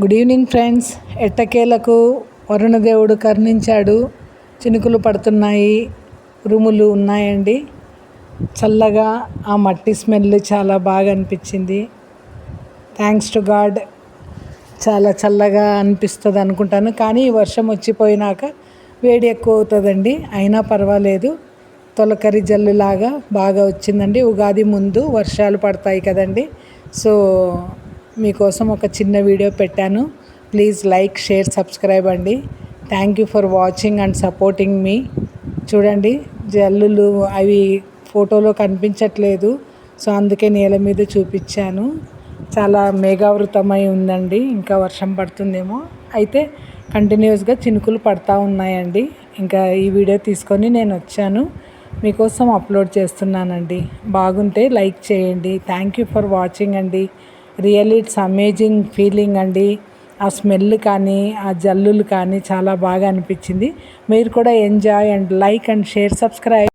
Good evening friends. ఎట్టకేలకు వరుణదేవుడు కరుణించాడు. చినుకులు పడుతున్నాయి. ఉరుములు ఉన్నాయండి. చల్లగా ఆ మట్టి స్మెల్ చాలా బాగా అనిపించింది. థ్యాంక్స్ టు గాడ్ చాలా చల్లగా అనిపిస్తుంది అనుకుంటాను. కానీ ఈ వర్షం వచ్చిపోయినాక వేడి ఎక్కువ అవుతుందండి. అయినా పర్వాలేదు. తొలకరి జల్లులాగా బాగా వచ్చిందండి. ఉగాది ముందు వర్షాలు పడతాయి కదండి. సో మీకోసం ఒక చిన్న వీడియో పెట్టాను. ప్లీజ్ లైక్ షేర్ సబ్స్క్రైబ్ అండి. Thank you for watching and supporting మీ చూడండి జల్లులు అవి ఫోటోలో కనిపించట్లేదు. సో అందుకే నేల మీద చూపించాను. చాలా మేఘావృతమై ఉందండి. ఇంకా వర్షం పడుతుందేమో. అయితే కంటిన్యూస్గా చినుకులు పడతా ఉన్నాయండి. ఇంకా ఈ వీడియో తీసుకొని నేను వచ్చాను. మీకోసం అప్లోడ్ చేస్తున్నానండి. బాగుంటే లైక్ చేయండి. థ్యాంక్ యూ ఫర్ వాచింగ్ అండి. రియల్లీ ఇట్స్ అమేజింగ్ ఫీలింగ్ అండి. ఆ స్మెల్ కానీ ఆ జల్లులు కానీ చాలా బాగా అనిపించింది. మీరు కూడా enjoy and like and share subscribe.